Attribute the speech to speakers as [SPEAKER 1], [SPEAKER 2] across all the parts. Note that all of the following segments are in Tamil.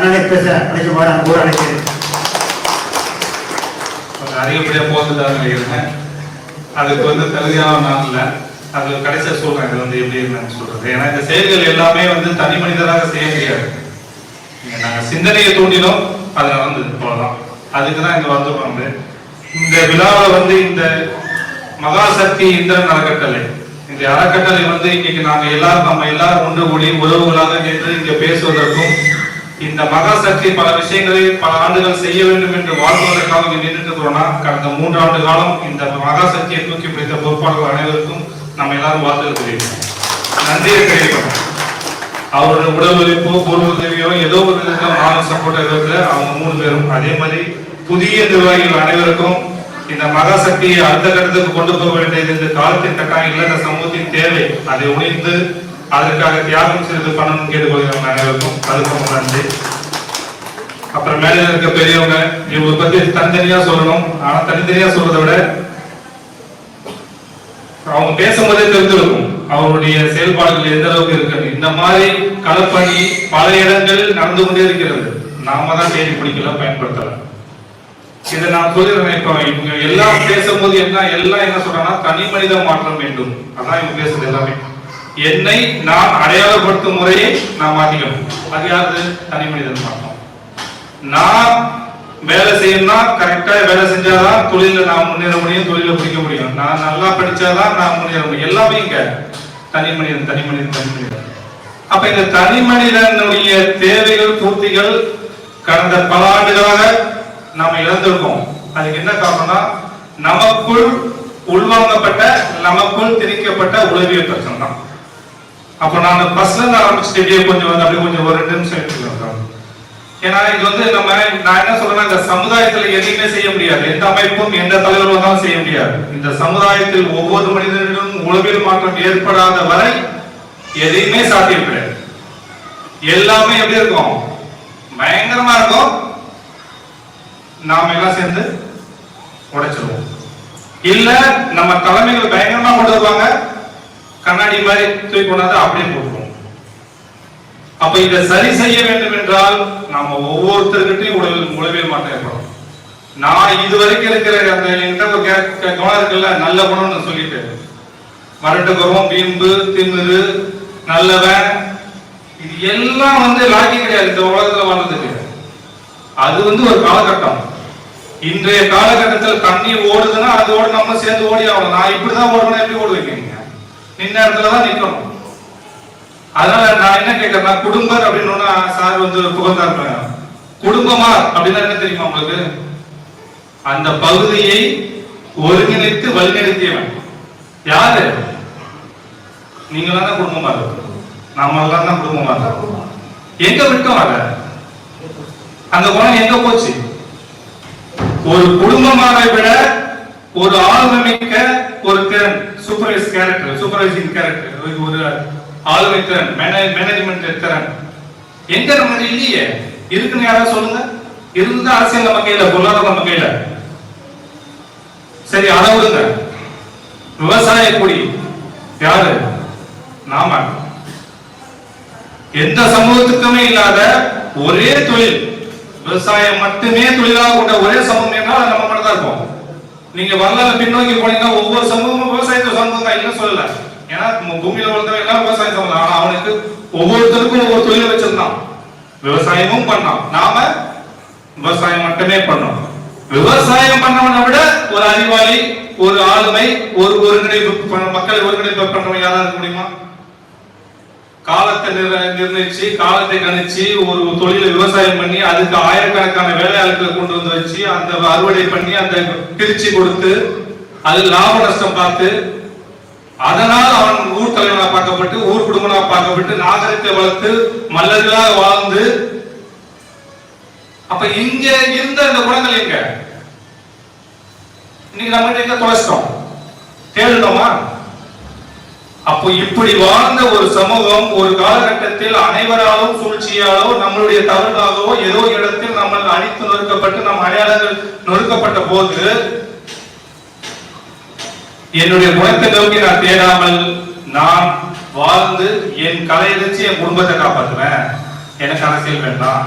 [SPEAKER 1] அண்ணனை பேச அழைக்குமாறு அன்போடு அழைக்கிறேன்
[SPEAKER 2] அதிகப்படியாக போகுதுதான் நினைக்கிறேன் அதுக்கு வந்து தகுதியான நான் இல்லை. அது கடைசியாக சொல்றேன் இது வந்து எப்படி என்னன்னு சொல்றது. ஏன்னா இந்த செயல்கள் எல்லாமே வந்து தனி மனிதராக செய்ய முடியாது. இங்க சிந்தனையை தூண்டினோம் அதை வந்து போகலாம் அதுக்கு தான் இங்க வந்துருக்கோம் வந்து இந்த விழாவை வந்து இந்த மகாசக்தி இந்திரன் அறக்கட்டளை. இந்த அறக்கட்டளை வந்து இன்னைக்கு நாங்க எல்லாரும் நம்ம எல்லாரும் ஒன்று கூடி உறவுகளாக நின்று இங்கே பேசுவதற்கும் இந்த மகா சக்தி பல விஷயங்களை பல ஆண்டுகள் செய்ய வேண்டும் என்று வாழ்வதற்காக இங்க நின்றுட்டு இருக்கிறோம்னா கடந்த மூன்றாண்டு காலம் இந்த மகா சக்தியை தூக்கி பிடித்த பொறுப்பாளர்கள் அனைவருக்கும் நம்ம எல்லாரும் வாழ்த்து தெரிவிக்கிறோம் நன்றியை தெரிவிக்கிறோம் அவரோட உடல் உழைப்போ பொருள் உதவியோ ஏதோ ஒரு விதத்தில் மாநில சப்போர்ட் இருக்கிற அவங்க மூணு பேரும் அதே மாதிரி புதிய நிர்வாகிகள் அனைவருக்கும் இந்த மகா சக்தியை அடுத்த கட்டத்துக்கு கொண்டு போக வேண்டியது இந்த காலத்தின் கட்டாயம் இல்லை சமூகத்தின் தேவை. அதை உணர்ந்து அதற்காக தியாகம் செய்து பண்ணணும்னு கேட்டுக்கொள்கிறோம் அனைவருக்கும் அதுக்கு நன்றி. அப்புறம் மேல இருக்க பெரியவங்க இவங்க பத்தி தனித்தனியா சொல்லணும். ஆனா தனித்தனியா சொல்றதை விட அவங்க பேசும்போதே தெரிஞ்சிருக்கும். அவருடைய செயல்பாடுகள் எந்த அளவுக்கு இருக்கு இந்த மாதிரி கலப்பணி பல இடங்கள் நடந்து கொண்டே இருக்கிறது. நாம தான் தேடி பிடிக்கல பயன்படுத்தலாம். இதை நான் சொல்லிடுறேன் இப்போ. இவங்க எல்லாம் பேசும்போது என்ன எல்லாம் என்ன சொல்றாங்கன்னா தனி மனித மாற்றம் வேண்டும். அதான் இவங்க பேசுறது எல்லாமே. என்னை நான் அடையாளப்படுத்தும் முறையை நான் மாற்றிக்கணும். அது யாரு? தனி மனிதன் மாற்றம் நான் வேலை செய்யணும்னா கரெக்டா வேலை செஞ்சாதான் தொழில நான் முன்னேற முடியும் தொழில பிடிக்க முடியும். நான் நல்லா படிச்சாதான் நான் முன்னேற முடியும். எல்லாமே இங்க. தனி மனிதன் தனி மனிதன் தனி மனிதன். அப்ப இந்த தனி மனிதனுடைய தேவைகள் பூர்த்திகள் கடந்த பல ஆண்டுகளாக நாம இழந்திருக்கோம். அதுக்கு என்ன காரணம்னா நமக்குள் உள்வாங்கப்பட்ட நமக்குள் திணிக்கப்பட்ட உளவியல் பிரச்சனை தான் அப்போ நான் பஸ்ல இருந்து ஆரம்பிச்சுட்டு இப்படியே கொஞ்சம் வந்து அப்படியே கொஞ்சம் ஒரு ரெண்டு நிமிஷம் எடுத்துக்கலாம் ஏன்னா இது வந்து நம்ம நான் என்ன சொல்றேன்னா இந்த சமுதாயத்துல எதையுமே செய்ய முடியாது. எந்த அமைப்பும் எந்த தலைவரும் வந்தாலும் செய்ய முடியாது. இந்த சமுதாயத்தில் ஒவ்வொரு மனிதனிடம் உளவியல் மாற்றம் ஏற்படாத வரை எதையுமே சாத்தியம் கிடையாது. எல்லாமே எப்படி இருக்கும்? பயங்கரமா இருக்கும். நாம எல்லாம் சேர்ந்து உடைச்சிருவோம். இல்ல நம்ம தலைமைகள் பயங்கரமா கொண்டு வருவாங்க. கண்ணாடி மாதிரி தூக்கி கொண்டாந்து அப்படியே போட்டுருவோம். அப்ப இதை சரி செய்ய வேண்டும் என்றால் நாம ஒவ்வொருத்தருக்கிட்டையும் உடல் உளவியல் மாற்றம் ஏற்படும். நான் இது வரைக்கும் இருக்கிற அந்த என்கிட்ட ஒரு குணம் இருக்குல்ல நல்ல குணம்னு சொல்லிட்டு. மரட்டு குணம் வீம்பு திமிரு நல்லவன் இது எல்லாம் வந்து லாக்கி கிடையாது இந்த உலகத்துல வாழ்றதுக்கு. அது வந்து ஒரு காலகட்டம். இன்றைய காலகட்டத்தில் தண்ணி ஓடுதுன்னா அதோட நம்ம சேர்ந்து ஓடி ஆகணும். நான் இப்படிதான் ஓடணும் எப்படி ஓடுவீங்க நின்ன இடத்துல தான் நிற்கணும் அதனால நான் என்ன கேட்கறேன்னா குடும்பர் அப்படின்னு சார் வந்து புகழ்ந்தா குடும்பமா அப்படின்னா என்ன தெரியுமா உங்களுக்கு? அந்த பகுதியை ஒருங்கிணைத்து வழிநடத்தியவன். யாரு? நீங்க தான் குடும்பமா இருக்கு நாம எல்லாம் தான் குடும்பமா இருக்கோம் எங்க விட்டோம் அத? அந்த குணம் எங்க போச்சு? ஒரு குடும்பமாக விட ஒரு ஆளுமிக்க ஒரு திறன். சூப்பர்வைஸ் கேரக்டர் சூப்பர்வைசிங் கேரக்டர் ஒரு ஆளுமை திறன் மேனேஜ்மெண்ட் திறன். எங்க நம்ம இல்லையே? இருக்குன்னு யாராவது சொல்லுங்க? இருந்தா அரசியல் நம்ம கையில பொருளாதாரம் நம்ம கையில. சரி அதை விடுங்க. விவசாய குடி. யாரு? நாம. எந்த சமூகத்துக்குமே இல்லாத ஒரே தொழில். விவசாயம் மட்டுமே தொழிலாக கொண்ட ஒரே சமூகம் என்றால் நம்ம மட்டும் தான் இருப்போம் நீங்க வரலாறு பின்னோக்கி போனீங்கன்னா ஒவ்வொரு சமூகமும் விவசாயத்தை சமூகம் தான் இல்லைன்னு சொல்லல. ஏன்னா நம்ம பூமியில வளர்ந்தவங்க எல்லாம் விவசாயம் சமூகம் ஆனா அவனுக்கு ஒவ்வொருத்தருக்கும் ஒவ்வொரு தொழில் வச்சிருந்தான். விவசாயமும் பண்ணான். நாம விவசாயம் மட்டுமே பண்ணோம். விவசாயம் பண்ணவனை விட ஒரு அறிவாளி ஒரு ஆளுமை ஒரு ஒருங்கிணைப்பு ப- மக்களை ஒருங்கிணைப்பு பண்றவன் யாரா இருக்க முடியுமா? காலத்தை நிர்ணயிச்சு காலத்தை கணிச்சு ஒரு தொழிலை விவசாயம் பண்ணி அதுக்கு ஆயிரக்கணக்கான வேலையாளர்களை கொண்டு வந்து வச்சு அந்த அறுவடை பண்ணி அந்த பிரிச்சு கொடுத்து அது லாப நஷ்டம் பார்த்து அதனால் அவன் ஊர் தலைவனா பார்க்கப்பட்டு ஊர் குடும்பனா பார்க்கப்பட்டு நாகரிகத்தை வளர்த்து மல்லர்களாக வாழ்ந்து அப்ப இங்க இருந்த இந்த குணங்கள் எங்க? இன்னைக்கு நம்ம எங்க தொலைச்சிட்டோம்? தேடிட்டோமா? அப்போ இப்படி வாழ்ந்த ஒரு சமூகம் ஒரு காலகட்டத்தில் அனைவராலும் சூழ்ச்சியாலோ நம்மளுடைய தவறுகளாகவோ ஏதோ இடத்தில் நம்ம அழித்து நொறுக்கப்பட்டு நம் அடையாளங்கள் நொறுக்கப்பட்ட போது என்னுடைய குணத்தை நோக்கி நான் தேடாமல் நான் வாழ்ந்து என் கலையை வச்சு என் குடும்பத்தை காப்பாற்றுவேன் எனக்கு அரசியல் வேண்டாம்.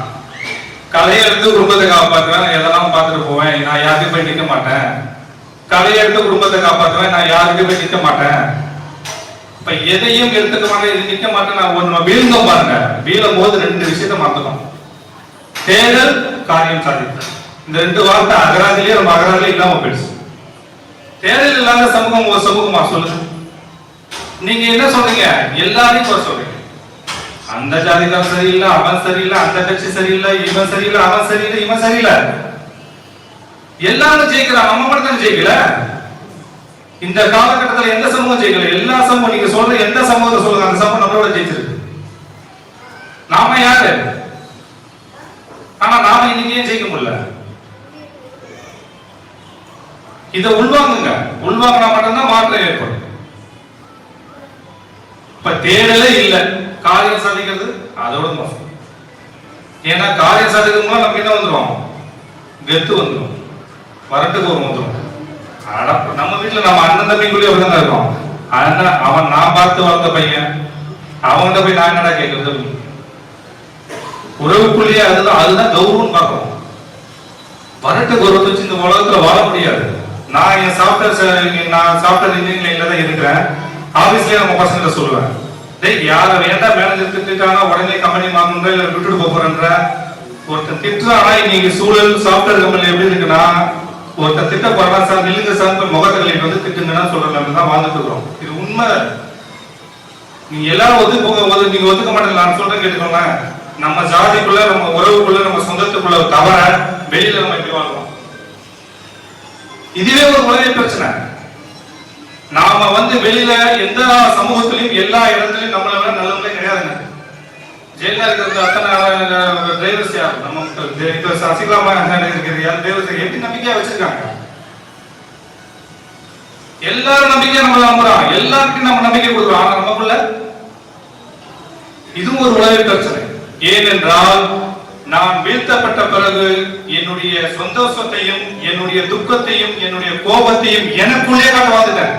[SPEAKER 2] கலையை எடுத்து குடும்பத்தை காப்பாற்றுவேன் நான் எதெல்லாம் பார்த்துட்டு போவேன்? நான் யாருக்கும் போய் நிற்க மாட்டேன். கலையை எடுத்து குடும்பத்தை காப்பாற்றுவேன் நான் யாருக்கும் போய் நிற்க மாட்டேன். இப்ப எதையும் எடுத்துக்க மாட்டேன் இது மாட்டேன் நான் ஒன்று வீழ்ந்தோம் பாருங்க. வீழும் போது ரெண்டு விஷயத்த மறந்துடும் தேடல் காரியம் சாதித்தல். இந்த ரெண்டு வார்த்தை அகராதிலேயே நம்ம அகராதிலே இல்லாம போயிடுச்சு. தேடல் இல்லாத சமூகம் ஒரு சமூகமா? சொல்லுங்க. நீங்க என்ன சொல்றீங்க? எல்லாரையும் குறை சொல்றீங்க. அந்த ஜாதிக்காரன் சரியில்லை அவன் சரியில்லை அந்த கட்சி சரியில்லை இவன் சரியில்லை அவன் சரியில்லை இவன் சரியில்லை. எல்லாரும் ஜெயிக்கிறான் நம்ம மட்டும் தான் ஜெயிக்கல? இந்த காலகட்டத்தில் எந்த சமூகம் ஜெயிக்கல? எல்லா சமூகம் நீங்க சொல்ற எந்த சமூகத்தை சொல்லுங்க? அந்த சமூகம் நம்மளோட ஜெயிச்சிருக்கு. நாம யாரு? ஆனா நாம இன்னைக்கு ஏன் ஜெயிக்க முடியல? இதை உள்வாங்குங்க. உள்வாங்கினா மட்டும்தான் மாற்றம் ஏற்படும். இப்ப தேடலே இல்லை. காரியம் சாதிக்கிறது அதோட மோசம். ஏன்னா காரியம் போது நம்பி என்ன வந்துடும் கெத்து வந்துடும் வரட்டுக்கு ஒரு வந்துடும் நம்ம வீட்டுல நம்ம அண்ணன் தம்பிக்குள்ளே அப்படிதான் இருக்கோம். அண்ணன் அவன் நான் பார்த்து வளர்த்த பையன். அவன்கிட்ட போய் நான் என்னடா கேட்கறது உறவுக்குள்ளேயே அதுதான் அதுதான் கௌரவம் பார்க்கணும். வரட்டு கௌரவத்தை வச்சு இந்த உலகத்துல வாழ முடியாது. நான் என் சாஃப்ட்வேர் நான் சாஃப்ட்வேர் இன்ஜினியரிங்ல தான் இருக்கிறேன். ஆபீஸ்லயே நம்ம பசங்க சொல்லுவேன். டேய் யார வேண்டாம் மேனேஜர் திட்டானா உடனே கம்பெனி மாறணுன்ற இல்லை விட்டுட்டு போறேன்ற? ஒருத்தன் திட்டுறானா இன்னைக்கு சூழல் சாஃப்ட்வேர் கம்பெனி எப்படி இருக்குன்னா ஒருத்தர் திட்ட போறா சார் நில்லுங்க சார் போய் முகத்தை கழிட்டு வந்து திட்டுங்கன்னா சொல்றேன் தான் வாழ்ந்துட்டு இருக்கிறோம். இது உண்மை. நீங்க எல்லாரும் ஒதுக்குங்க நீங்க ஒதுக்க மாட்டேங்க நான் சொல்றேன் கேட்டுக்கோங்க. நம்ம ஜாதிக்குள்ள நம்ம உறவுக்குள்ள நம்ம சொந்தத்துக்குள்ள தவற வெளியில நம்ம எப்படி வாழ்றோம்? இதுவே ஒரு உலக பிரச்சனை. நாம வந்து வெளியில எந்த சமூகத்திலையும் எல்லா இடத்துலயும் நம்மள விட ஜெயிலா இருக்கிறது அத்தனை டிரைவர்ஸ் யார்? நம்ம மக்கள். இப்ப சசிகலாமா இருக்கிறது யார்? டிரைவர்ஸ் எப்படி நம்பிக்கையா வச்சிருக்காங்க. எல்லாரும் நம்பிக்கை நம்ம நம்புறோம் எல்லாருக்கும் நம்ம நம்பிக்கை கொடுக்குறோம். ஆனா நமக்குள்ள இதுவும் ஒரு உலக பிரச்சனை. ஏனென்றால் நான் வீழ்த்தப்பட்ட பிறகு என்னுடைய சந்தோஷத்தையும் என்னுடைய துக்கத்தையும் என்னுடைய கோபத்தையும் எனக்குள்ளே காட்ட வாழ்ந்துட்டேன்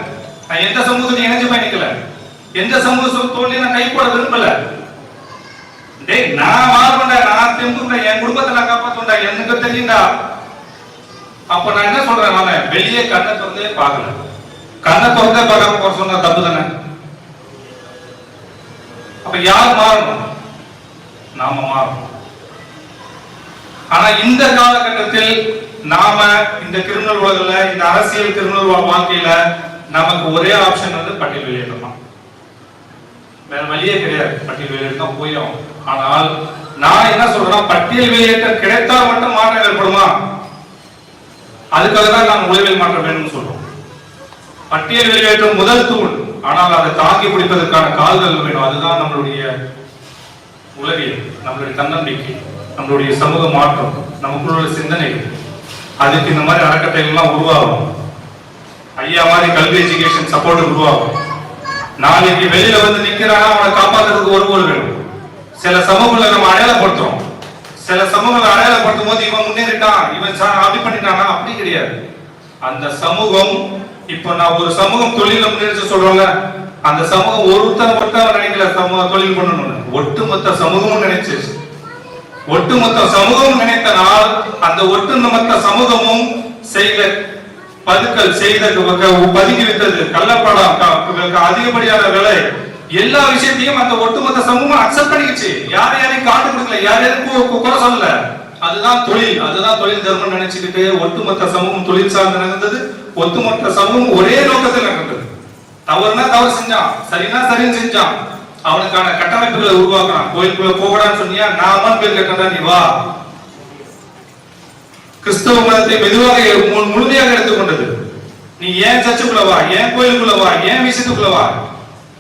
[SPEAKER 2] நான் எந்த சமூகத்தையும் இணைஞ்சு பயணிக்கல. எந்த சமூக தோல்லையும் நான் கை விரும்பல. டேய் நான் வாழ்றேன்டா நான் திரும்புறேன் என் குடும்பத்தை நான் காப்பாத்துறேன்டா எனக்கு தெரியும்டா. அப்ப நான் என்ன சொல்றேன் நானு வெளியே கண்ணை திறந்தே பார்க்கல. கண்ணை திறந்தே பார்க்காம போற சொன்னா தப்பு தானே? அப்ப யார் மாறணும்? நாம மாறணும். ஆனா இந்த காலகட்டத்தில் நாம இந்த கிரிமினல் உலகில் இந்த அரசியல் கிரிமினல் வா- வாழ்க்கையில நமக்கு ஒரே ஆப்ஷன் வந்து பட்டியல் வெளியேற்றம் வேற வழியே கிடையாது. பட்டியல் வெளியேற்றம் தான் போய் ஆகும் ஆனால் நான் என்ன சொல்றேன் பட்டியல் வெளியேற்றம் கிடைத்தால் மட்டும் மாற்றம் ஏற்படுமா? அதுக்காக தான் நாம் உளவியல் மாற்றம் வேணும்னு சொல்றோம். பட்டியல் வெளியேற்றம் முதல் தூண். ஆனால் அதை தாங்கி பிடிப்பதற்கான கால்கள் வேணும். அதுதான் நம்மளுடைய உளவியல் நம்மளுடைய தன்னம்பிக்கை நம்மளுடைய சமூக மாற்றம் நமக்குள்ள உள்ள சிந்தனைகள். அதுக்கு இந்த மாதிரி அறக்கட்டைகள்லாம் உருவாகும். ஐயா மாதிரி கல்வி எஜுகேஷன் சப்போர்ட் உருவாகும். நாளைக்கு வெளியில வந்து நிக்கிறானா அவனை காப்பாத்துறதுக்கு ஒரு கோல் வேணும். சில சமூகங்களை நம்ம அடையாளப்படுத்துறோம். சில சமூகங்களை அடையாளப்படுத்தும் போது இவன் முன்னேறிட்டான் இவன் சார் அப்படி பண்ணிட்டானா? அப்படி கிடையாது. அந்த சமூகம் இப்போ நான் ஒரு சமூகம் தொழில முன்னேற்ற சொல்றோம்ல அந்த சமூகம் ஒருத்தன் மட்டும் நினைக்கல சமூக தொழில் பண்ணணும்னு. ஒட்டுமொத்த சமூகமும் நினைச்சிருச்சு ஒட்டுமொத்த சமூகம் நினைத்த நாள் அந்த ஒட்டுமொத்த சமூகமும் செய்கிற பதுக்கல் செய்த பதுங்கி பதுக்கி விட்டது கள்ளப்படம் அதிகப்படியான விலை எல்லா விஷயத்தையும் அந்த ஒட்டுமொத்த சமூகம் அக்செப்ட் பண்ணிக்கிச்சு. யார் யாரையும் காட்டு கொடுக்கல. யார் யாரும் குறை சொல்லல. அதுதான் தொழில். அதுதான் தொழில் தர்மம் நினைச்சுக்கிட்டு ஒட்டுமொத்த சமூகம் தொழில் சார்ந்து நடந்தது. ஒட்டுமொத்த சமூகம் ஒரே நோக்கத்தில் நடந்தது. தவறுனா தவறு செஞ்சான். சரினா சரின்னு செஞ்சான். அவனுக்கான கட்டமைப்புகளை உருவாக்குறான். கோயிலுக்குள்ள போகடான்னு சொன்னியா? நான் அம்மன் பேர் கட்டடா நீ வா. கிறிஸ்தவ மதத்தை மெதுவாக முழுமையாக எடுத்துக்கொண்டது நீ ஏன் சர்ச்சுக்குள்ள வா? ஏன் கோயிலுக்குள்ள வா? ஏன் விஷயத்துக்குள்ள வா?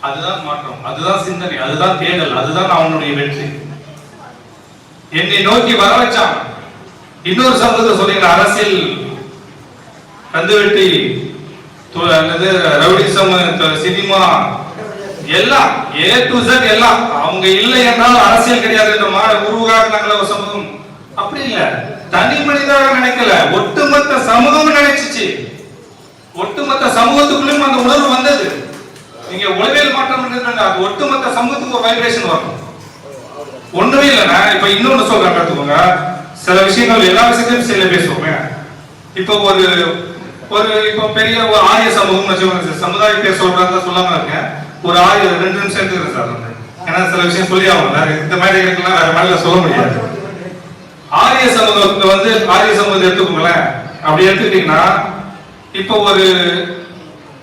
[SPEAKER 2] அதுதான் மாற்றம். அதுதான் சிந்தனை. அதுதான் தேடல். அதுதான் அவனுடைய வெற்றி. என்னை நோக்கி வர வச்சான் இன்னொரு சம்பவத்தை சொல்லுங்க. அரசியல் கந்துவெட்டி அல்லது ரவுடி ரவுடிசம் சினிமா எல்லாம் ஏ டு Z எல்லாம். அவங்க இல்லை என்றால் அரசியல் கிடையாது என்ற மா உருவாக்குனாங்களே ஒரு சமூகம். அப்படி இல்லை. தனி மனிதராக நினைக்கல. ஒட்டுமொத்த சமூகம் நினைச்சிச்சு. ஒட்டுமொத்த சமூகத்துக்குள்ளேயும் அந்த உணர்வு வந்தது. நீங்க உளவியல் மாற்றம் பண்றது அது ஒட்டுமொத்த சமூகத்துக்கு ஒரு வைப்ரேஷன் வரும். ஒண்ணுமே இல்லைன்னா இப்ப இன்னொன்னு சொல்றேன் பார்த்துக்கோங்க. சில விஷயங்கள் எல்லா விஷயத்தையும் சில பேசுவோமே. இப்போ ஒரு ஒரு இப்போ பெரிய ஒரு ஆரிய சமூகம் வச்சுக்கோங்க. சமுதாய பேர் சொல்றாங்க சொல்லாம இருக்கேன். ஒரு ஆரிய ரெண்டு நிமிஷம் எடுத்துக்கிறேன் சார். வந்து ஏன்னா சில விஷயம் சொல்லி ஆகணும் இந்த மாதிரி இருக்கலாம் வேற மாதிரி சொல்ல முடியாது. ஆரிய சமூகத்தை வந்து ஆரிய சமூகத்தை எடுத்துக்கோங்களேன். அப்படி எடுத்துக்கிட்டீங்கன்னா இப்போ ஒரு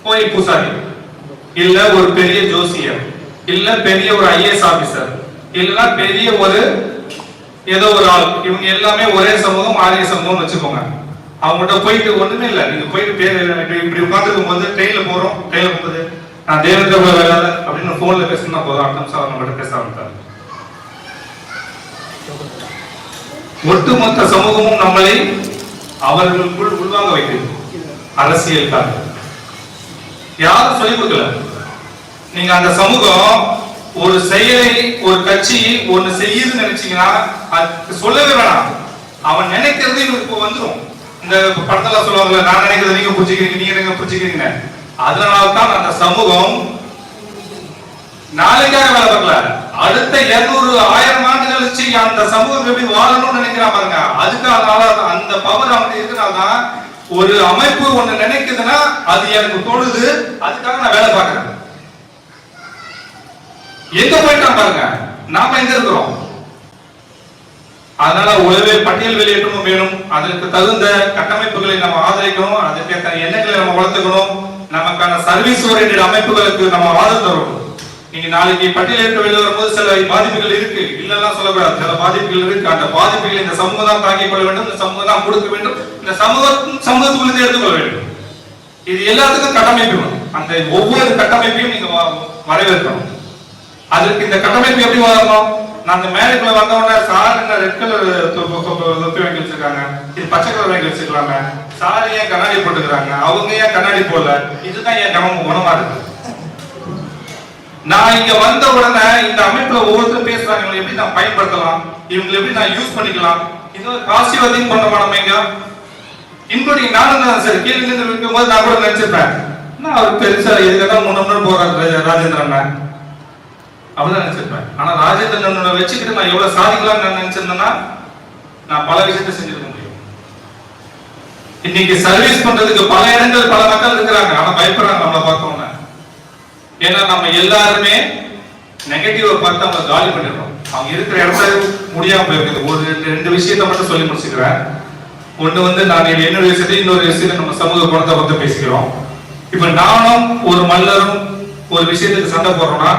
[SPEAKER 2] கோயில் பூசாரி இல்ல ஒரு பெரிய ஜோசியர் இல்ல பெரிய ஒரு ஐஏஎஸ் ஆபீசர் இல்ல பெரிய ஒரு ஏதோ ஒரு ஆள் இவங்க எல்லாமே ஒரே சமூகம் ஆரிய சமூகம் வச்சுக்கோங்க. அவங்ககிட்ட போயிட்டு ஒண்ணுமே இல்ல. நீங்க போயிட்டு பேர் இப்படி இப்படி உட்காந்துருக்கும் போது ட்ரெயின்ல போறோம் ட்ரெயின்ல போகுது நான் தேவேந்திர குல அப்படின்னு போன்ல பேசினா போதும். அடுத்த நிமிஷம் அவங்க கிட்ட பேச ஆரம்பித்தாரு ஒட்டுமொத்த சமூகமும் நம்மளை அவர்களுக்குள் உள்வாங்க வைக்கிறது. அரசியலுக்காக யாரும் சொல்லிக் கொடுக்கல. நீங்க அந்த சமூகம் ஒரு செயலை ஒரு கட்சி ஒன்னு செய்யுதுன்னு நினைச்சீங்கன்னா அது சொல்லவே வேணாம். அவன் நினைக்கிறது இவருக்கு வந்துடும் இந்த படத்துல சொல்லுவாங்கல்ல நான் நினைக்கிறத நீங்க புரிஞ்சுக்கிறீங்க நீங்க நீங்க புரிஞ்சுக்கிறீங்க அதனால தான் அந்த சமூகம் நாளைக்காக வேலை பார்க்கல. அடுத்த இருநூறு ஆயிரம் ஆண்டு கழிச்சு அந்த சமூகம் எப்படி வாழணும்னு நினைக்கிறான் பாருங்க. அதுக்காக அந்த பவர் அவங்க இருக்கிறனால்தான் ஒரு அமைப்பு ஒண்ணு நினைக்குதுன்னா அது எனக்கு தோணுது அதுக்காக நான் வேலை பார்க்கறேன். எங்க போயிட்டான் பாருங்க. நாம எங்க இருக்கிறோம்? அதனால உழவே பட்டியல் வெளியேற்றமும் வேணும். அதற்கு தகுந்த கட்டமைப்புகளை நம்ம ஆதரிக்கணும். அதுக்கேற்ற எண்ணங்களை நம்ம வளர்த்துக்கணும். நமக்கான சர்வீஸ் ஓரியன்ட் அமைப்புகளுக்கு நம்ம ஆதரவு தரணும். நீங்க நாளைக்கு பட்டியலிட்டு வெளியே வரும்போது சில பாதிப்புகள் இருக்கு. இல்லைன்னா சொல்லக்கூடாது. சில பாதிப்புகள் இருக்கு. அந்த பாதிப்புகள் இந்த சமூகம் தான் தாக்கிக் கொள்ள வேண்டும். இந்த சமூகம் தான் கொடுக்க வேண்டும். இந்த சமூகம் சமூகத்துக்குள்ளே எடுத்துக்கொள்ள வேண்டும். இது எல்லாத்துக்கும் கட்டமைப்பு அந்த ஒவ்வொரு கட்டமைப்பையும் நீங்க வரவேற்கணும். அதுக்கு இந்த கட்டமைப்பு எப்படி வரணும்? நான் அந்த மேடைக்குள்ள வந்த உடனே சார் என்ன ரெட் கலர் தொப்பி வாங்கி வச்சிருக்காங்க. இது பச்சை கலர் வாங்கி வச்சிருக்கலாமே. சார் ஏன் கண்ணாடி போட்டுக்கிறாங்க? அவங்க ஏன் கண்ணாடி போடல? இதுதான் என் கவனம் குணமா இருக்கு. நான் இங்க வந்த உடனே இந்த அமைப்புல ஒவ்வொருத்தரும் பேசுறாங்க. இவங்களை எப்படி நான் பயன்படுத்தலாம்? இவங்களை எப்படி நான் யூஸ் பண்ணிக்கலாம்? இது ஒரு காசியவதையும் பண்ண நம்ம இங்க இன்க்ளூடிங் நானும் தான் சார் கீழே நின்று இருக்கும்போது நான் கூட நினைச்சிருப்பேன். நான் அவர் பெருசா எதுக்கெல்லாம் முன்ன முன்னாடி போறாரு ராஜேந்திரன் அப்படிதான் நினைச்சிருப்பேன். ஆனா ராஜேந்திரன் வச்சுக்கிட்டு நான் எவ்வளவு சாதிக்கலாம்னு நான் நினைச்சிருந்தேன்னா நான் பல விஷயத்தை செஞ்சிருக்க முடியும். இன்னைக்கு சர்வீஸ் பண்றதுக்கு பல இடங்கள் பல மக்கள் இருக்கிறாங்க. ஆனா பயப்படுறாங்க. நம்மளை பார்த்தோம்னா ஏன்னா நம்ம எல்லாருமே நெகட்டிவ் பார்த்து அவங்க காலி பண்ணிடுறோம் அவங்க இருக்கிற இடத்துல முடியாம போயிருக்குது ஒரு ரெண்டு- ரெண்டு மட்டும் சொல்லி முடிச்சுக்கிறேன். ஒன்று வந்து நான் இது என்னோட விஷயத்தை இன்னொரு விஷயத்தை நம்ம சமூக குணத்தை பற்றி பேசிக்கிறோம். இப்ப நானும் ஒரு மல்லரும் ஒரு விஷயத்துக்கு சண்டை போடுறோம்னா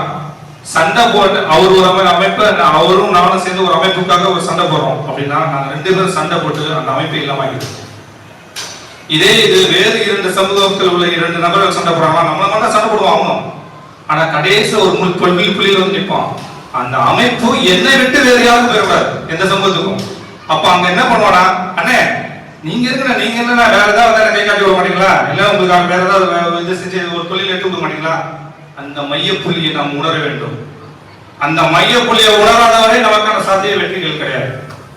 [SPEAKER 2] சண்டை போட்டு அவர் ஒரு அமை- அமைப்பு நான் அவரும் நானும் சேர்ந்து ஒரு அமைப்புக்காக ஒரு சண்டை போடுறோம். அப்படின்னா நாங்க ரெண்டு பேரும் சண்டை போட்டு அந்த அமைப்பு இல்லாம ஆகிடுவோம் இதே இது வேறு இரண்டு சமூகத்தில் உள்ள இரண்டு நபர்கள் சண்டை போடுறாங்க நம்ம மட்டும் சண்டை போடுவோம் அவனும் ஆனா கடைசி ஒரு முழு தொழில் புள்ளியில் வந்து நிற்பான் அந்த அமைப்பு என்னை விட்டு வேற யாரும் பெறக்கூடாது எந்த சம்பவத்துக்கும் அப்ப அங்க என்ன பண்ணுவானா? அண்ணே நீங்க இருக்கிற நீங்க என்ன வேற ஏதாவது வேற கை காட்டி விட மாட்டீங்களா? இல்ல உங்களுக்கு வேற ஏதாவது இது செஞ்சு ஒரு தொழில் எடுத்து விட மாட்டீங்களா? அந்த மைய புள்ளியை நாம் உணர வேண்டும். அந்த மைய புள்ளியை உணராதவரை நமக்கான சாத்திய வெற்றிகள் கிடையாது.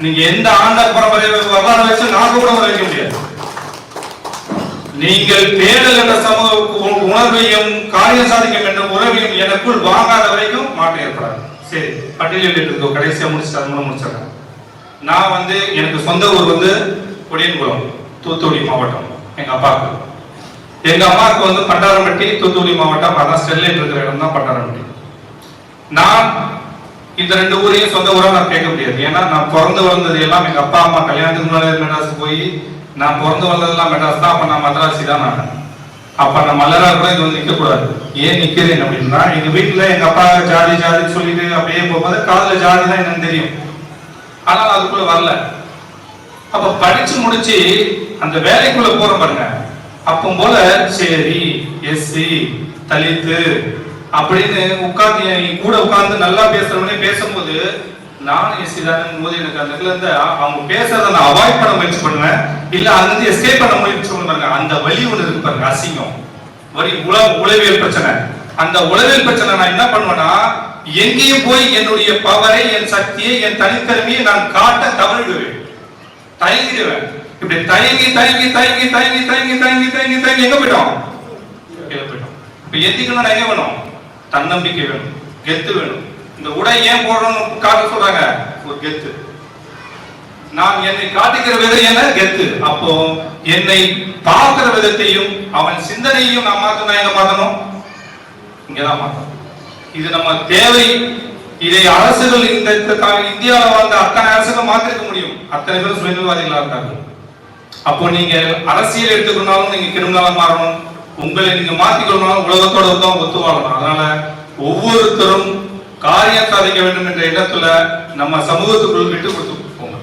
[SPEAKER 2] நீங்க எந்த ஆண்ட பரம்பரை வரலாறு வச்சு நாங்க கூட வைக்க முடியாது. நீங்கள் தேடல் என்ற சமூக உணர்வையும் காரியம் சாதிக்கும் என்ற உறவையும் எனக்குள் வாங்காத வரைக்கும் மாற்றம் ஏற்படாது. சரி பட்டியலில் இருக்கோ கடைசியாக முடிச்சுட்டு அது மூலம் முடிச்சிடறேன் நான் வந்து எனக்கு சொந்த ஊர் வந்து கொடியன்குளம் தூத்துக்குடி மாவட்டம் எங்க அப்பாவுக்கு. எங்க அம்மாவுக்கு வந்து பண்டாரம்பட்டி தூத்துக்குடி மாவட்டம் அதான் ஸ்டெர்லைட் இருக்கிற இடம் தான் பண்டாரம்பட்டி. நான் இந்த ரெண்டு ஊரையும் சொந்த ஊரா நான் கேட்க முடியாது. ஏன்னா நான் பிறந்து வளர்ந்தது எல்லாம் எங்க அப்பா அம்மா கல்யாணத்துக்கு முன்னாடி மெட்ராஸ் போய் நான் பிறந்து வந்ததெல்லாம் மெட்ராஸ் தான் அப்ப நான் மதராசி தான் நான். அப்ப நான் மலரா கூட இது வந்து நிற்கக்கூடாது ஏன் நிக்கிறேன் அப்படின்னா எங்க வீட்டுல எங்க அப்பா ஜாதி ஜாதின்னு சொல்லிட்டு அப்படியே போகும்போது காதுல ஜாதி தான் எனக்கு தெரியும். ஆனால் அதுக்குள்ளே அதுக்குள்ள வரல. அப்ப படிச்சு முடிச்சு அந்த வேலைக்குள்ள போகிற பாருங்க. அப்போ போல சரி எஸ்சி தலித்து அப்படின்னு உட்கார்ந்து என் கூட உட்கார்ந்து நல்லா பேசுறவனே பேசும்போது நானும் எஸ்சி தான் போது எனக்கு அந்த இடத்துல இருந்து அவங்க பேசுறத நான் அவாய்ட் பண்ண முயற்சி பண்ணுவேன். இல்ல அதுலேருந்து எஸ்கேப் பண்ண முயற்சி பண்ணுவாங்க அந்த வழி ஒண்ணு இருக்கு பாருங்க அசிங்கம். வரி உல உளவியல் பிரச்சனை. அந்த உளவியல் பிரச்சனை நான் என்ன பண்ணுவேன்னா எங்கேயும் போய் என்னுடைய பவரை என் சக்தியை என் தனித்திறமையை நான் காட்ட தவறிடுவேன். தயங்கிடுவேன். இப்படி தயங்கி தயங்கி தயங்கி தயங்கி தயங்கி தயங்கி தயங்கி தயங்கி எங்க போயிட்டோம்? போயிட்டோம். இப்ப நான் எங்க வேணும்? தன்னம்பிக்கை வேணும். கெத்து வேணும். இந்த உடை ஏன் போடணும்னு காட்ட சொல்றாங்க? ஒரு கெத்து. நான் என்னை காட்டுகிற விதம் என்ன? கெத்து. அப்போ என்னை பார்க்கிற விதத்தையும் அவன் சிந்தனையும் நான் மாத்தணும் எங்க மாத்தணும்? இங்கதான் மாத்தணும். இது நம்ம தேவை. இதை அரசுகள் இந்த இந்தியாவில் வாழ்ந்த அத்தனை அரசுகள் மாத்திருக்க முடியும். அத்தனை பேரும் சுயநிர்வாதிகளாக இருக்காங்க அப்போ நீங்க அரசியல் எடுத்துக்கணும்னாலும் நீங்க கிரிமினலா மாறணும். உங்களை நீங்க மாத்திக்கணும்னாலும் உலகத்தோட தான் ஒத்து வாழணும் அதனால ஒவ்வொருத்தரும் காரியம் சாதிக்க வேண்டும் என்ற எண்ணத்துல நம்ம சமூகத்துக்குள் விட்டு கொடுத்து போங்க.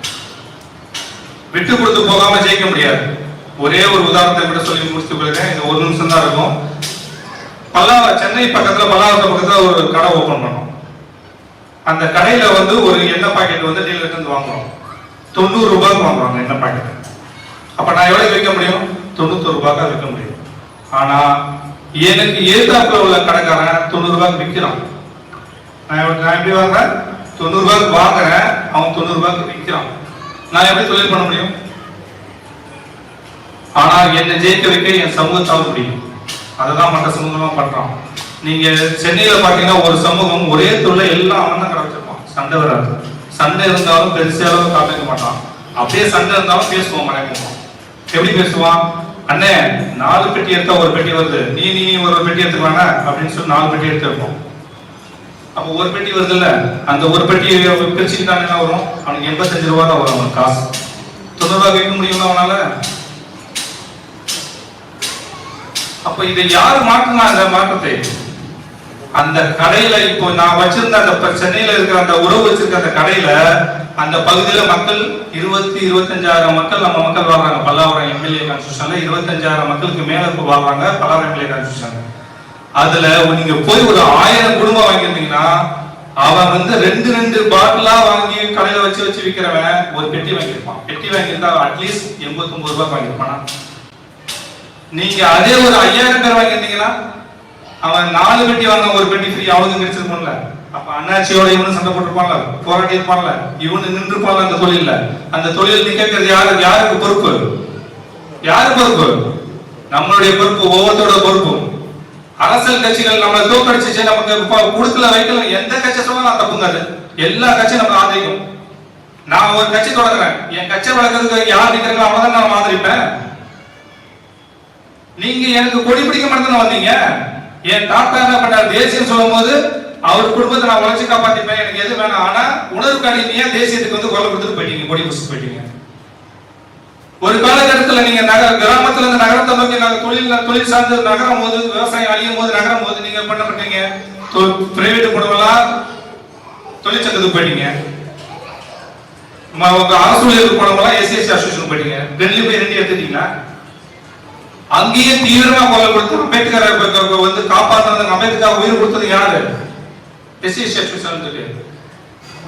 [SPEAKER 2] விட்டு கொடுத்து போகாம ஜெயிக்க முடியாது. ஒரே ஒரு உதாரணத்தை விட சொல்லி முடிச்சுட்டு கொள்கிறேன். இந்த ஒரு நிமிஷம் தான் இருக்கும். பல்லாவ சென்னை பக்கத்துல பல்லாவரத்து பக்கத்துல ஒரு கடை ஓபன் பண்ணோம். அந்த கடையில வந்து ஒரு எண்ணெய் பாக்கெட் வந்து டீலர்கிட்ட இருந்து வாங்குறோம். தொண்ணூறு ரூபாய்க்கு வாங்குறாங்க எண்ணெய் பாக்கெட் அப்ப நான் எவ்வளவு விற்க முடியும்? தொண்ணூத்தொரு ரூபாய்க்கா விற்க முடியும். ஆனா எனக்கு எதிர்த்தாப்புல உள்ள கடைக்காரன் தொண்ணூறு ரூபாய்க்கு விற்கிறான் நான் எப்படி- நான் எப்படி வாங்குறேன்? தொண்ணூறுரூவாய்க்கு வாங்குறேன். அவன் தொண்ணூறுரூவாய்க்கு விற்கிறான் நான் எப்படி தொழில் பண்ண முடியும்? ஆனால் என்னை ஜெயிக்க வைக்க என் சமூகத்தால் முடியும் அதுதான் மற்ற சமூகமாக பண்ணுறான் நீங்க சென்னையில பாத்தீங்கன்னா ஒரு சமூகம் ஒரே தொழில எல்லாம் அவன் தான் கடை வச்சிருப்பான் சண்டை வராது. சண்டை இருந்தாலும் பெருசாலும் காப்பிக்க மாட்டான். அப்படியே சண்டை இருந்தாலும் பேசுவோம் மறைப்பான் எப்படி பேசுவான்? அண்ணே நாலு பெட்டி எடுத்தா ஒரு பெட்டி வருது. நீ நீ ஒரு பெட்டி எடுத்துக்கலாங்க அப்படின்னு சொல்லி நாலு பெட்டி எடுத்துருப்போம் அப்போ ஒரு பெட்டி வருதுல்ல அந்த ஒரு பெட்டியை பிரிச்சுக்கிட்டா என்ன வரும்? அவனுக்கு எண்பத்தஞ்சு ரூபா தான் வரும் அவனுக்கு காசு. தொண்ணூறு ரூபா விற்க முடியுமா அவனால? அப்ப இதை யாரு மாற்றினா அந்த மாற்றத்தை? அந்த கடையில இப்போ நான் வச்சிருந்த அந்த சென்னையில இருக்கிற அந்த உறவு வச்சிருக்க அந்த கடையில அந்த பகுதியில மக்கள் இருபத்தி இருபத்தஞ்சாயிரம் மக்கள் நம்ம மக்கள் வாழ்றாங்க. பல்லாவரம் எம்எல்ஏ கான்ஸ்டியூஷன்ல இருபத்தஞ்சாயிரம் மக்களுக்கு மேல இப்போ வாழ்றாங்க பல்லாவரம் எம்எல்ஏ கான்ஸ்டியூஷன் அதுல நீங்க போய் ஒரு ஆயிரம் குடும்பம் வாங்கியிருந்தீங்கன்னா அவன் வந்து ரெண்டு ரெண்டு பாட்டிலா வாங்கி கடையில வச்சு வச்சு விற்கிறவன் ஒரு பெட்டி வாங்கியிருப்பான். பெட்டி வாங்கியிருந்தா அட்லீஸ்ட் எண்பத்தி ஒன்பது ரூபாய் வாங்கியிருப்பானா? நீங்க அதே ஒரு ஐயாயிரம் பேர் வாங்கியிருந்தீங்கன்னா அவன் நாலு பெட்டி வாங்க ஒரு பெட்டி ஃப்ரீ அவனுக்கு கிடைச்சிருப்பான்ல அப்ப அண்ணாச்சியோட இவனு சண்டை போட்டிருப்பான்ல போராட்டி இருப்பான்ல இவனு நின்றுப்பான்ல அந்த தொழில அந்த தொழில் நிக்கிறது யாரு யாருக்கு பொறுப்பு? யாரு பொறுப்பு? நம்மளுடைய பொறுப்பு ஒவ்வொருத்தரோட பொறுப்பும் அரசியல் கட்சிகள் நம்மளை தோக்கடிச்சு நமக்கு கொடுக்கல குடுக்கல வைக்கல எந்த கட்சி சொன்னாலும் தப்புங்க அது. எல்லா கட்சியும் நம்ம ஆதரிக்கும். நான் ஒரு கட்சி தொடங்குறேன். என் கட்சி வளர்க்கறதுக்கு யார் நிக்கிறாங்களோ அவனை தான் நான் ஆதரிப்பேன். நீங்க எனக்கு கொடி பிடிக்க மாட்டேன்னு வந்தீங்க. என் தாத்தா என்ன பண்ணார்? தேசியம் சொல்லும் போது அவர் குடும்பத்தை நான் உழைச்சு காப்பாத்திப்பேன். எனக்கு எது வேணாம். ஆனா உணர்வு அடிமையா தேசியத்துக்கு வந்து கொலை கொடுத்துட்டு போயிட்டீங்க கொடி பிடிச்சிட்டு போயிட்டீங்க. ஒரு காலகட்டத்தில் நீங்க நகர கிராமத்துல இருந்து நகரத்தை நோக்கி நாங்க தொழில் தொழில் சார்ந்து நகரும் போது விவசாயம் அழியும் போது நகரும் போது நீங்க பண்ண மாட்டீங்க? பிரைவேட் குடும்பம்லாம் தொழிற்சங்கத்துக்கு போயிட்டீங்க. உங்க அரசு ஊழியருக்கு போனவங்களாம் எஸ்சிஎஸ்சி அசோசியேஷன் போயிட்டீங்க. டெல்லி போய் ரெண்டு எடுத்துட்டீங்களா? அங்கேயே தீவிரமா குரல் கொடுத்து அம்பேத்கர் வந்து காப்பாற்றுறது அம்பேத்கர் உயிர் கொடுத்தது யாரு? எஸ்சிஎஸ்சி அசோசியேஷன்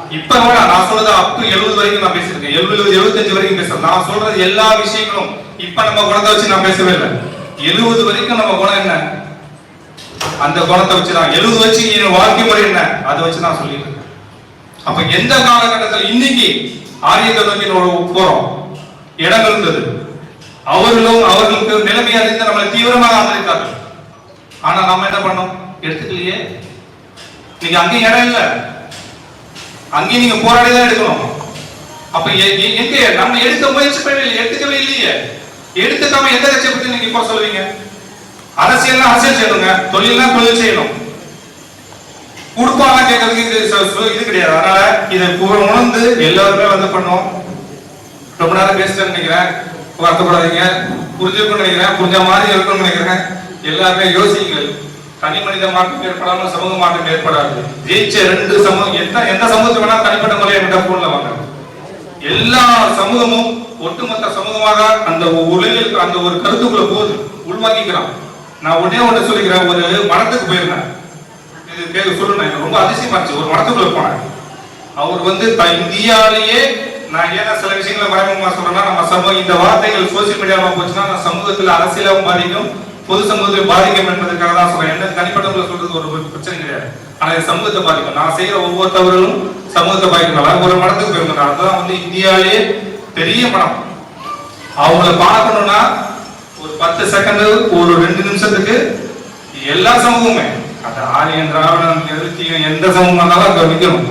[SPEAKER 2] இப்ப கூட நான் சொல்றது அப் டு எழுபது வரைக்கும் நான் பேசியிருக்கேன். எழுபது எழுபத்தஞ்சு வரைக்கும் பேசுறேன். நான் சொல்றது எல்லா விஷயங்களும் இப்ப நம்ம குணத்தை வச்சு நான் பேசவே இல்லை. எழுபது வரைக்கும் நம்ம குணம் என்ன? அந்த குணத்தை வச்சு தான். எழுபது வச்சு என் வாழ்க்கை முறை என்ன? அதை வச்சு நான் சொல்லிட்டு இருக்கேன். அப்ப எந்த காலகட்டத்தில் இன்னைக்கு ஆரியத்தை நோக்கி நம்ம போறோம்? இடம் இருந்தது. அவர்களும் அவர்களுக்கு நிலைமை அறிந்து நம்மளை தீவிரமாக ஆதரித்தார்கள். ஆனா நம்ம என்ன பண்ணோம்? எடுத்துக்கலையே. நீங்க அங்கேயும் இடம் இல்லை. அங்கேயும் நீங்க போராடி தான் எடுக்கணும். அப்ப எங்க? நம்ம எடுக்க முயற்சி பண்ணவே எடுத்துக்கவே இல்லையே. எடுத்துக்காம எந்த கட்சியை பத்தி நீங்க இப்போ சொல்லுவீங்க? அரசியல்னா அரசியல் செய்யணுங்க. தொழில்னா தொழில் செய்யணும். குடுப்பாலாம் கேட்கறதுக்கு இது இது கிடையாது. அதனால இதை பு- உணர்ந்து எல்லாருமே வந்து பண்ணோம் ரொம்ப நேரம் பேசிட்டேன்னு நினைக்கிறேன். வருத்தப்படாதீங்க. புரிஞ்சுக்கணும்னு நினைக்கிறேன். புரிஞ்ச மாதிரி இருக்கணும்னு நினைக்கிறேன். எல்லாருமே யோசிங்கள் தனி மனித மாற்றம் ஏற்படாமல் சமூக மாற்றம் ஏற்படாது. ஜெயிச்ச ரெண்டு சமூகம் எந்த எந்த சமூகத்தை வேணா தனிப்பட்ட முறையை என்கிட்ட போன்ல வாங்க. எல்லா சமூகமும் ஒட்டுமொத்த சமூகமாக அந்த உலகில் அந்த ஒரு கருத்துக்குள்ள போது உள்வாங்கிக்கிறான். நான் உடனே ஒன்று சொல்லிக்கிறேன் ஒரு மடத்துக்கு போயிருந்தேன். இது கேள்வி சொல்லணும் எனக்கு ரொம்ப அதிசயமா இருந்துச்சு. ஒரு மடத்துக்குள்ள போனேன். அவர் வந்து த- இந்தியாவிலேயே நான் ஏன் சில விஷயங்களை மறைமுகமா சொல்றேன்னா நம்ம சமூகம் இந்த வார்த்தைகள் சோசியல் மீடியாவில் போச்சுன்னா சமூகத்தில் அரசியலாகவும் பாதிக்கும். பொது சமூகத்தில் பாதிக்கும் என்பதற்காக தான் சொல்றேன். என்ன தனிப்பட்ட சொல்றது ஒரு பிரச்சனை கிடையாது. ஆனா இது சமூகத்தை பாதிக்கும். நான் செய்யற ஒவ்வொரு தவறுகளும் சமூகத்தை பாதிக்கனால ஒரு மடத்துக்கு போயிருந்தேன். அதுதான் வந்து இந்தியாவிலேயே பெரிய மடம். அவங்கள பார்க்கணும்னா ஒரு பத்து செகண்ட் ஒரு ரெண்டு நிமிஷத்துக்கு எல்லா சமூகமுமே. அந்த ஆரியன் திராவிடம் எழுத்தியும் எந்த சமூகம் இருந்தாலும் அங்க நிக்கணும்.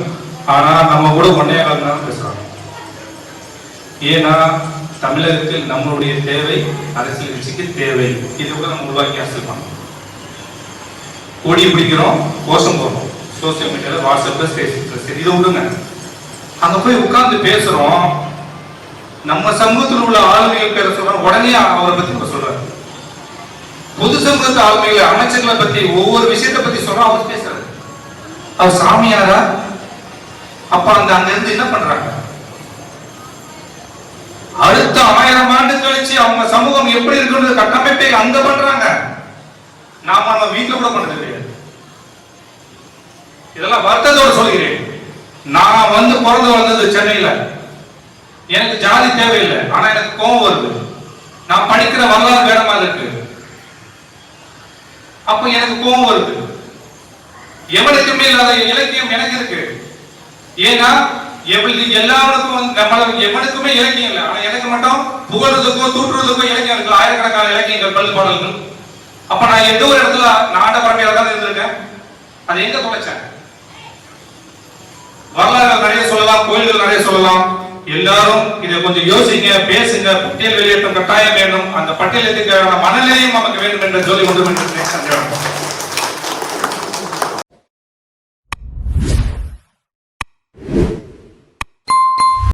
[SPEAKER 2] ஆனா நம்ம கூட ஒன்னே கால் பேசுறாங்க. ஏன்னா தமிழகத்தில் நம்மளுடைய தேவை அரசியல் கட்சிக்கு தேவை. இது கூட நம்ம உருவாக்கி அரசியல் பண்ணணும். கொடி பிடிக்கிறோம் கோஷம் போடுறோம். சோசியல் மீடியால வாட்ஸ்அப்ல சரி இதை விடுங்க. அங்க போய் உட்கார்ந்து பேசுறோம். நம்ம சமூகத்தில் உள்ள ஆளுமைகள் பேர சொல்றோம். உடனே அவரை பத்தி நம்ம சொல்றாரு பொது சமூகத்து ஆளுமைகளை அமைச்சர்களை பத்தி ஒவ்வொரு விஷயத்தை பத்தி சொல்றோம். அவர் பேசுறாரு. அவர் சாமியாரா? அப்ப அந்த அங்க இருந்து என்ன பண்றாங்க? அடுத்த ஆயிரம் ஆண்டு கழிச்சு அவங்க சமூகம் எப்படி இருக்குன்றது கட்டமைப்பை அங்க பண்றாங்க. நாம நம்ம வீட்டுல கூட பண்றது கிடையாது. இதெல்லாம் வருத்தத்தோட சொல்கிறேன். நான் வந்து பிறந்து வளர்ந்தது சென்னையில. எனக்கு ஜாதி தேவையில்லை. ஆனா எனக்கு கோபம் வருது. நான் படிக்கிற வரலாறு வேணமா இருக்கு. அப்ப எனக்கு கோபம் வருது. எவனுக்குமே இல்லாத இலக்கியம் எனக்கு இருக்கு. ஏன்னா எல்லாருக்கும் நம்மள எவனுக்குமே இலக்கியம் இல்லை. ஆனா எனக்கு மட்டும் புகழ்றதுக்கோ தூற்றுறதுக்கோ இலக்கியம் இருக்கு ஆயிரக்கணக்கான இலக்கியங்கள் பல் பாடல்கள். அப்ப நான் எந்த ஒரு இடத்துல நாட பரமையில தான் இருந்திருக்கேன். அது எங்க தொலைச்சேன்? வரலாறு நிறைய சொல்லலாம் கோயில்கள் நிறைய சொல்லலாம். எல்லாரும் இதை கொஞ்சம் யோசிங்க பேசுங்க. பட்டியல் வெளியேற்றம் கட்டாயம் வேண்டும் அந்த பட்டியலத்துக்கான மனநிலையும் நமக்கு வேண்டும் என்ற ஜோதி ஒன்று